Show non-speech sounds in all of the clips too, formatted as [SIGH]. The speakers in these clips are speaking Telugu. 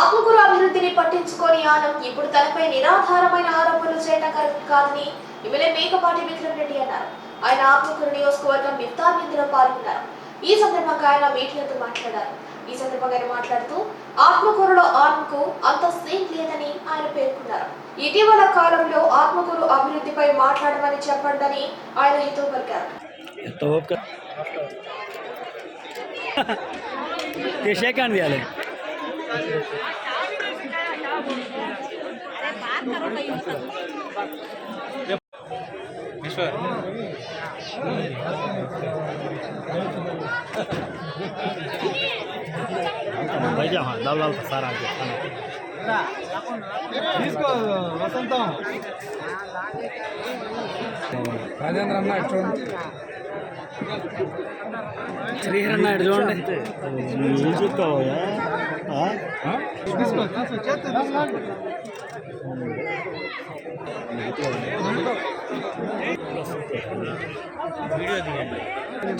ఆత్మకూరు అభివృద్ధిని పట్టించుకొని ఆనం ఇప్పుడు తనపై నిరాధారమైన ఆరోపణలు చేయడం కరెక్ట్ కాదని ఎమ్మెల్యే మేకపాటి విక్రమ్ రెడ్డి అన్నారు. ఆయన ఆత్మకూరు నియోజకవర్గం ఇఫ్తార్ విందులో పాల్గొన్నారు. ఈ సందర్భంగా ఆయన మీడియాతో మాట్లాడారు. ఈ సందర్భంగా ఆయన మాట్లాడుతూ ఆత్మకూరులో ఆనంకు అంత సీన్ లేదని ఆయన పేర్కొన్నారు. ఇటీవల కాలంలో ఆత్మకూరు అభివృద్ధిపై మాట్లాడమని చెప్పండని ఆయన హితవు పలికారు. ఎంత [LAUGHS] ईश्वर भाई जा हाँ दाल दाल सारा आ गया తీసుకో వసంతం రాజేంద్ర అన్న ఇటు చూడండి శ్రీహరణ చూడండి.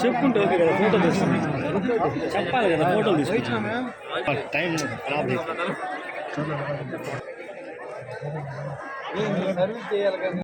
చెప్పుకుంటే ఓకే కదా ఫోటో తీసుకుని చెప్పాలి కదా ఫోటోలు తీసుకుని టైం ఖరాబ్ సర్వీస్ చేయాలి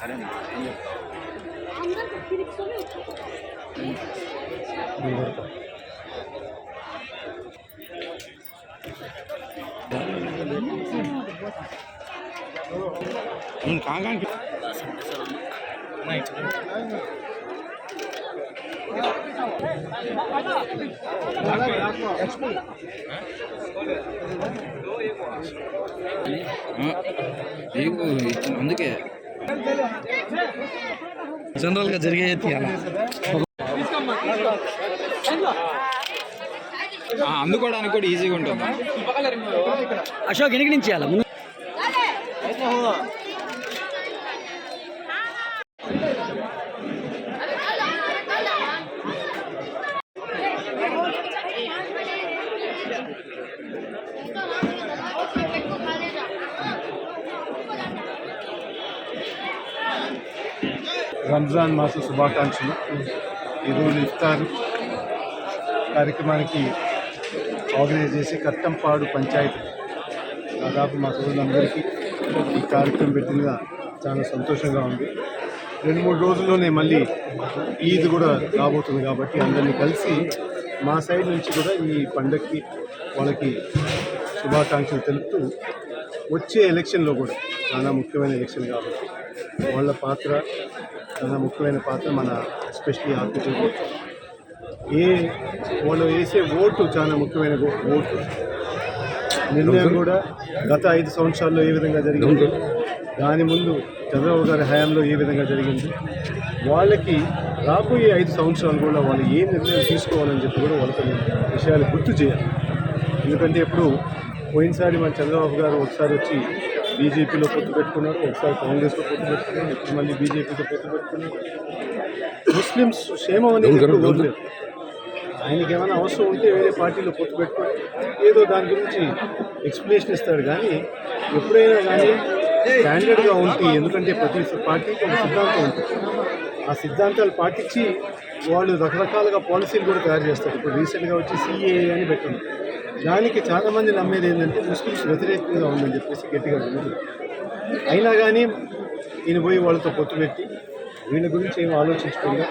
다른 응, 강강. 이거 안 되게. జనరల్గా జరిగే తీయాలి? అందుకోవడానికి కూడా ఈజీగా ఉంటుంది. అశోక్ ఎనికి నుంచి చేయాలి? ముందు రంజాన్ మాస శుభాకాంక్షలు. ఈరోజు ఇఫ్తార్ కార్యక్రమానికి ఆర్గనైజ్ చేసి కట్టంపాడు పంచాయతీ. దాదాపు మా సోదరులందరికీ ఈ కార్యక్రమం పెట్టిన చాలా సంతోషంగా ఉంది. రెండు మూడు రోజుల్లోనే మళ్ళీ ఈద్ కూడా రాబోతుంది కాబట్టి అందరినీ కలిసి మా సైడ్ నుంచి కూడా ఈ పండగకి వాళ్ళకి శుభాకాంక్షలు తెలుపుతూ వచ్చే ఎలక్షన్లో కూడా చాలా ముఖ్యమైన ఎలక్షన్ కాబట్టి వాళ్ళ పాత్ర చాలా ముఖ్యమైన పాత్ర మన ఎస్పెషలీ ఆర్కిటెక్ట్ ఏ వాళ్ళు వేసే ఓటు చాలా ముఖ్యమైన ఓటు. నిర్ణయం కూడా గత ఐదు సంవత్సరాల్లో ఏ విధంగా జరిగింది? దాని ముందు చంద్రబాబు గారి హయాంలో ఏ విధంగా జరిగింది? వాళ్ళకి రాబోయే ఐదు సంవత్సరాలు కూడా వాళ్ళు ఏ నిర్ణయం తీసుకోవాలని చెప్పి కూడా వాళ్ళకి విషయాలు గుర్తు చేయాలి. ఎందుకంటే ఇప్పుడు పోయినసారి మన చంద్రబాబు గారు ఒకసారి వచ్చి బీజేపీలో పొత్తు పెట్టుకున్నారు ఒకసారి కాంగ్రెస్లో పొత్తు పెట్టుకున్నారు ఇప్పుడు మళ్ళీ బీజేపీతో పొత్తు పెట్టుకున్నారు ముస్లిమ్స్ క్షేమం అనేది కోరలేదు ఆయనకి ఏమైనా అవసరం ఉంటే వేరే పార్టీలో పొత్తు పెట్టుకొని ఏదో దాని గురించి ఎక్స్ప్లెనేషన్ ఇస్తాడు కానీ ఎప్పుడైనా కానీ స్టాండర్డ్గా ఉంటే ఎందుకంటే ప్రతి పార్టీకి ఒక సిద్ధాంతం ఉంటుంది. ఆ సిద్ధాంతాలు పాటించి వాళ్ళు రకరకాలుగా పాలసీలు కూడా తయారు చేస్తారు. ఇప్పుడు రీసెంట్గా వచ్చి సిఏఏ అని పెట్టింది దానికి చాలామంది నమ్మేది ఏంటంటే ముస్లిమ్స్ వ్యతిరేకంగా ఉందని చెప్పేసి గట్టిగా ఉంది అయినా కానీ ఈయన పోయి వాళ్ళతో పొత్తు పెట్టి వీళ్ళ గురించి ఏం ఆలోచించకుండా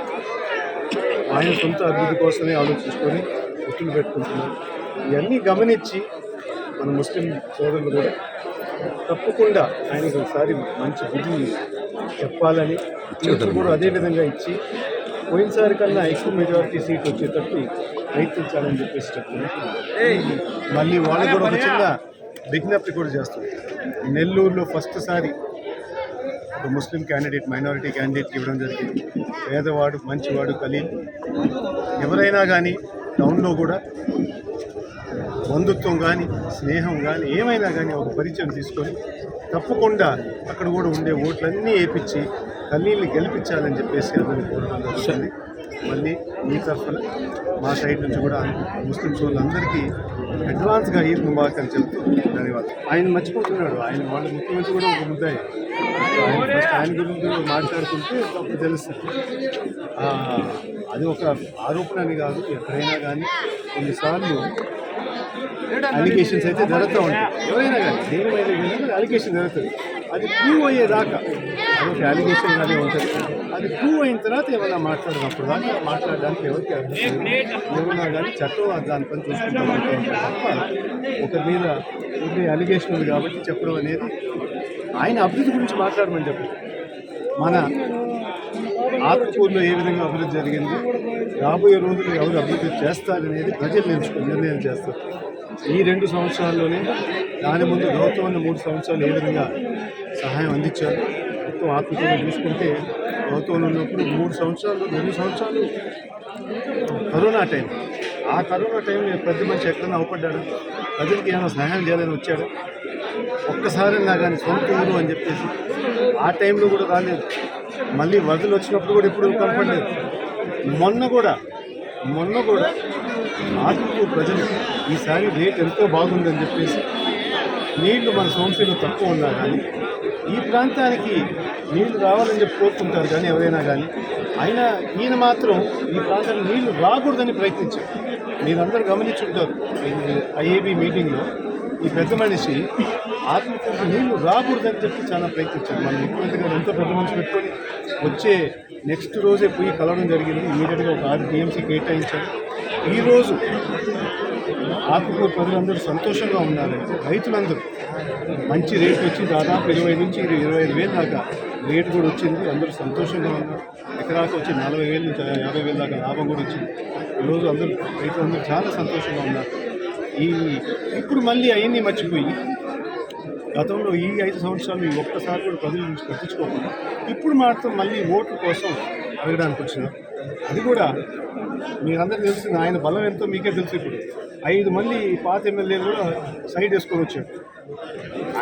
ఆయన సొంత అభివృద్ధి కోసమే ఆలోచించుకొని పొత్తులు పెట్టుకుంటున్నారు. ఇవన్నీ గమనించి మన ముస్లిం సోదరులు కూడా తప్పకుండా ఆయనకు ఒకసారి మంచి బుద్ధి చెప్పాలని కూడా అదే విధంగా ఇచ్చి పోయినసారి కన్నా ఎక్కువ మెజారిటీ సీట్ వచ్చేటట్టు ప్రయత్నించాలని చెప్పేసి చెప్తున్నాను మళ్ళీ వాళ్ళకి కూడా ఒక చిన్న విజ్ఞప్తి కూడా చేస్తుంది నెల్లూరులో ఫస్ట్ సారి ఒక ముస్లిం క్యాండిడేట్ మైనారిటీ క్యాండిడేట్కి ఇవ్వడం జరిగింది. పేదవాడు మంచివాడు ఖలీల్ ఎవరైనా కానీ టౌన్లో కూడా బంధుత్వం కానీ స్నేహం కానీ ఏమైనా కానీ ఒక పరిచయం తీసుకొని తప్పకుండా అక్కడ కూడా ఉండే ఓట్లన్నీ వేయించి ఖలీల్ని గెలిపించాలని చెప్పేసి అతను కోరడం జరుగుతుంది మళ్ళీ మీ తరఫున మా సైడ్ నుంచి కూడా ముస్లిం సోదరులందరికీ అడ్వాన్స్గా ఈద్ ముబారక్ అని చెప్తూ ధన్యవాదాలు. ఆయన మర్చిపోతున్నాడు. ఆయన వాళ్ళ ముఖ్యమంత్రి కూడా ఒక ముద్దాయి ఆయన ఫస్ట్ ఆయన గురించి మాట్లాడుకుంటే అప్పుడు తెలుస్తుంది. అది ఒక ఆరోపణ అని కాదు ఎక్కడైనా కానీ కొన్నిసార్లు అలిగేషన్స్ అయితే జరుగుతూ ఉంటాయి. ఎవరైనా కానీ దేని మీద కానీ అలిగేషన్ జరుగుతుంది అది ప్రూవ్ అయ్యేదాకా. అది ఒక అలిగేషన్ కానీ ఉంటుంది. అది ప్రూవ్ అయిన తర్వాత ఏమైనా మాట్లాడినప్పుడు కానీ మాట్లాడడానికి ఎవరికి అర్హత ఏమన్నా కానీ చట్టం అది చూసుకుంటాం ఒక మీద ఉండే అలిగేషన్ ఉంది కాబట్టి చెప్పడం అనేది ఆయన అభివృద్ధి గురించి మాట్లాడమని చెప్పి మన ఆత్మకూరులో ఏ విధంగా అభివృద్ధి జరిగింది రాబోయే రోజుల్లో ఎవరు అభివృద్ధి చేస్తారనేది ప్రజలు నేర్చుకుని నిర్ణయం చేస్తారు. ఈ రెండు సంవత్సరాల్లోనే దాని ముందు గౌతమ్ మూడు సంవత్సరాలు ఏ విధంగా సహాయం అందించారు మొత్తం ఆత్మకూరు చూసుకుంటే గౌతమ్ ఉన్నప్పుడు మూడు సంవత్సరాలు రెండు సంవత్సరాలు. Corona time. ఆ కరోనా టైంలో పెద్ద మనిషి ఎక్కడైనా అవపడ్డాడు? ప్రజలకి ఏమైనా సహాయం చేయాలని వచ్చాడు? ఒక్కసారి నా కానీ సొంత ఊరు అని చెప్పేసి ఆ టైంలో కూడా రాలేదు. మళ్ళీ వరదలు వచ్చినప్పుడు కూడా ఇప్పుడు కనపడలేదు. మొన్న కూడా మొన్న కూడా ఆత్మకూరు ప్రజలు ఈసారి రేట్ ఎంతో బాగుందని చెప్పేసి నీళ్ళు మన సోమశీలో తక్కువ ఉన్నా కానీ ఈ ప్రాంతానికి నీళ్ళు రావాలని చెప్పి కోరుకుంటారు కానీ ఎవరైనా కానీ. అయినా ఈయన మాత్రం ఈ ప్రాంతానికి నీళ్ళు రాకూడదని ప్రయత్నించారు. మీరందరూ గమనించుంటారు. ఐఏబీ మీటింగ్లో ఈ పెద్ద మనిషి ఆత్మకూరు నీళ్ళు రాకూడదని చెప్పి చాలా ప్రయత్నించారు. మన ముఖ్యమంత్రి గారు ఎంతో పెద్ద మనిషి పెట్టుకొని వచ్చే నెక్స్ట్ రోజే పోయి కలవడం జరిగింది. ఇమీడియట్గా ఒక ఆరు టీఎంసీ కేటాయించారు. ఈరోజు ఆత్మకూరు ప్రజలందరూ సంతోషంగా ఉన్నారు. రైతులందరూ. మంచి రేట్ వచ్చి దాదాపు ఇరవై నుంచి ఇరవై ఐదు వేలు దాకా రేటు కూడా వచ్చింది. అందరూ సంతోషంగా ఉన్నారు. ఎకరాకు వచ్చి నలభై వేలు నుంచి యాభై వేలు దాకా లాభం కూడా వచ్చింది. ఈరోజు అందరూ రైతులందరూ చాలా సంతోషంగా ఉన్నారు. ఈ ఇప్పుడు మళ్ళీ అవన్నీ మర్చిపోయి. గతంలో ఈ ఐదు సంవత్సరాలు ఈ ఒక్కసారి కూడా ప్రజల నుంచి పట్టించుకోకుండా ఇప్పుడు మాత్రం మళ్ళీ ఓట్ల కోసం అడగడానికి వచ్చినారు అది కూడా మీరందరికీ తెలిసింది ఆయన బలం ఎంతో మీకే తెలుసు ఇప్పుడు. ఐదు మంది పాత ఎమ్మెల్యేలు కూడా సైడ్ వేసుకొని వచ్చారు.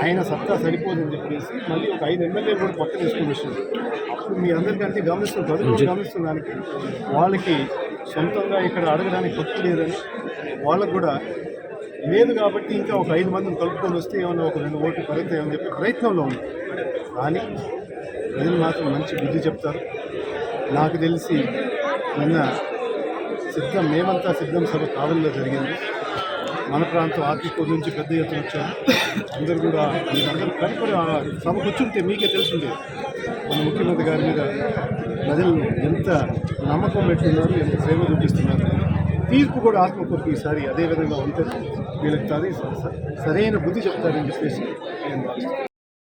ఆయన సత్తా సరిపోదని చెప్పేసి మళ్ళీ ఒక ఐదు ఎమ్మెల్యేలు కూడా పక్కన వేసుకొని వచ్చారు. అప్పుడు మీ అందరికంటే గమనిస్తున్న ప్రజలు గమనిస్తున్నానికి వాళ్ళకి సొంతంగా ఇక్కడ అడగడానికి భక్తి లేదని వాళ్ళకు కూడా లేదు కాబట్టి ఇంకా ఒక ఐదు మందిని కలుపుకొని వస్తే ఏమన్నా ఒక రెండు ఓట్లు పెరుగుతాయని చెప్పి ప్రయత్నంలో ఉంది. కానీ ప్రజలు మాత్రం మంచి బుద్ధి చెప్తారు. నాకు తెలిసి నిన్న సిద్ధం మేమంతా సిద్ధం సభ కావలిలో జరిగింది. మన ప్రాంతం ఆత్మకూరు నుంచి పెద్ద ఎత్తున వచ్చారు అందరూ కూడా మీరందరూ కనుకొని ఆ సభకు వచ్చుంటే మీకే తెలుసుండే. మన ముఖ్యమంత్రి గారి మీద ప్రజలు ఎంత నమ్మకం పెట్టున్నారు ఎంత ప్రేమ చూపిస్తున్నారు. తీర్పు కూడా ఆత్మకూర్పు ఈసారి అదే విధంగా వీళ్ళకి సరి- సరైన బుద్ధి చెప్తారని చెప్పేసి